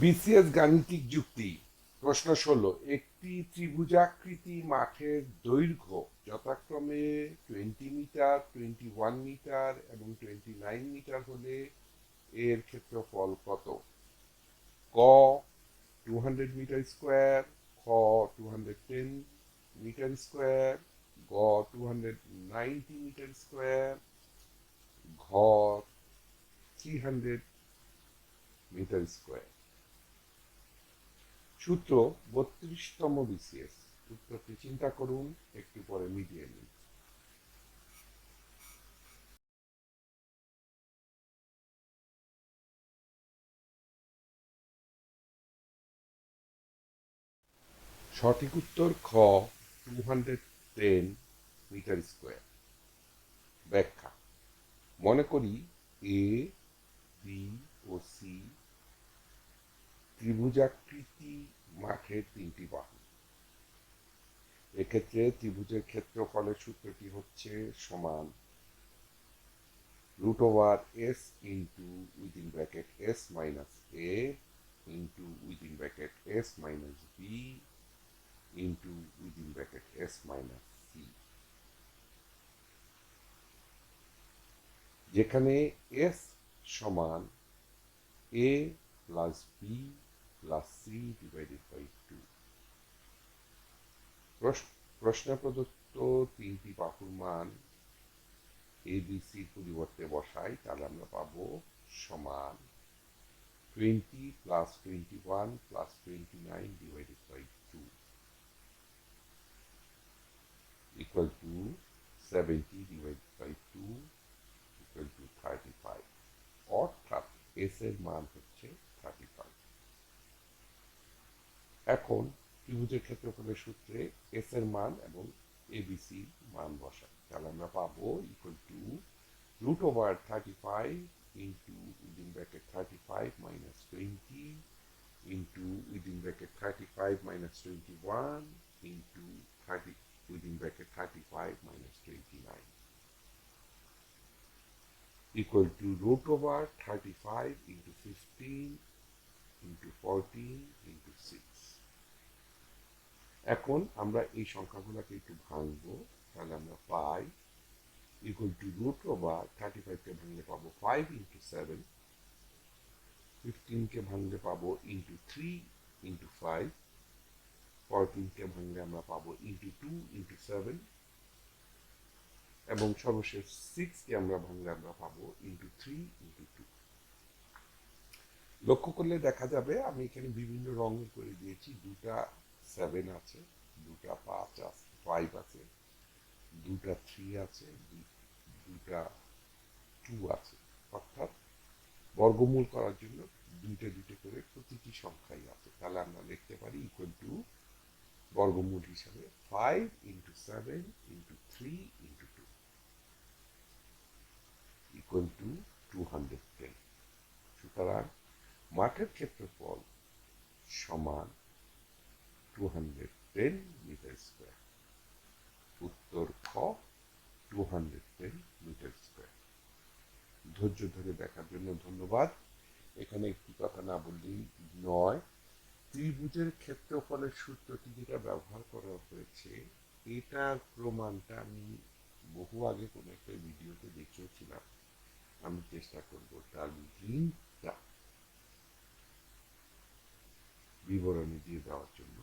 BCS গাণিতিক যুক্তি, প্রশ্ন ষোলো, একটি ত্রিভুজাকৃতি মাঠের দৈর্ঘ্য যথাক্রমে twenty metre twenty one metre এবং টোয়েন্টি নাইন মিটার হলে এর ক্ষেত্রফল কত? ক টু হান্ড্রেড মিটার স্কোয়ার, খ two hundred ten metre square, গ two hundred ninety metre square, ঘ থ্রি হান্ড্রেড মিটার স্কোয়ার। সূত্র বত্রিশতম বিসিএস। উত্তরটি চিন্তা করুন, একটু পরে মিডিয়ে নিন। সঠিক উত্তর খ two hundred ten metre square. ব্যাখ্যা, মনে করি এ বি ও সি ত্রিভুজাকৃতি মাঠের তিনটি বাহু। এক্ষেত্রে ত্রিভুজের ক্ষেত্রফলের সূত্রটি হচ্ছে সমান root over S into within bracket S minus A into within bracket S minus B into within bracket S minus C. যেখানে এস সমান A plus B plus C divided by two প্রশ্নে প্রদত্ত তিনটি বাহুর মান এ বি পরিবর্তে বসাই, তাহলে আমরা পাবো সমান twenty plus twenty one plus twenty nine divided by two equal to 70 divided by 2 equal to 35 অর্থাৎ এস এর মান হচ্ছে 35 এখন ত্রিভুজের ক্ষেত্রফলের সূত্রে এস এর মান এবং এবিসি মান বসাই তাহলে আমরা পাবো equal to root over thirty five into within bracket thirty five minus twenty into within bracket thirty five minus twenty one into thirty within bracket within bracket 35 minus 29 equal to root over 35 into 15 into 14 into 6 এখন আমরা এই সংখ্যাগুলোকে একটু ভাঙবো, তাহলে আমরা পাই equal to root over thirty ফাইভকে ভাঙলে পাবো ফাইভ ইন্টু সেভেন ফিফটিনকে ভাঙলে পাবো ইন্টু থ্রি ইন্টু ফাইভ ফরটিনকে ভাঙলে আমরা পাবো ইন্টু টু ইন্টু সেভেন এবং সর্বশেষ সিক্সকে আমরা ভাঙলে আমরা পাবো ইন্টু থ্রি ইন্টু টু লক্ষ্য করলে দেখা যাবে আমি এখানে বিভিন্ন রঙের করে দিয়েছি দুটা সেভেন আছে, দুটা পাঁচ আছে ফাইভ আছে, দুটা থ্রি আছে, দুটা টু আছে। অর্থাৎ বর্গমূল করার জন্য দুইটা দুইটা করে প্রতিটি সংখ্যাই আছে। তাহলে আমরা লিখতে পারি ইকুয়াল টু বর্গমূল হিসাবে five into seven into three into two equal to two hundred ten সুতরাং মাঠের ক্ষেত্রফল সমান টু হান্ড্রেড টেন উত্তর খ two hundred ten metre square. ধৈর্য ধরে দেখার জন্য ধন্যবাদ। এখানে একটি কথা না বললেই নয়, ত্রিভুজের ক্ষেত্রফলের সূত্রটি যেটা ব্যবহার করা হয়েছে, এটার প্রমাণটা আমি বহু আগে কোনো একটা ভিডিওতে দেখিয়েছিলাম। আমি চেষ্টা করব তার লিঙ্কটা বিবরণী দিয়ে দেওয়ার জন্য।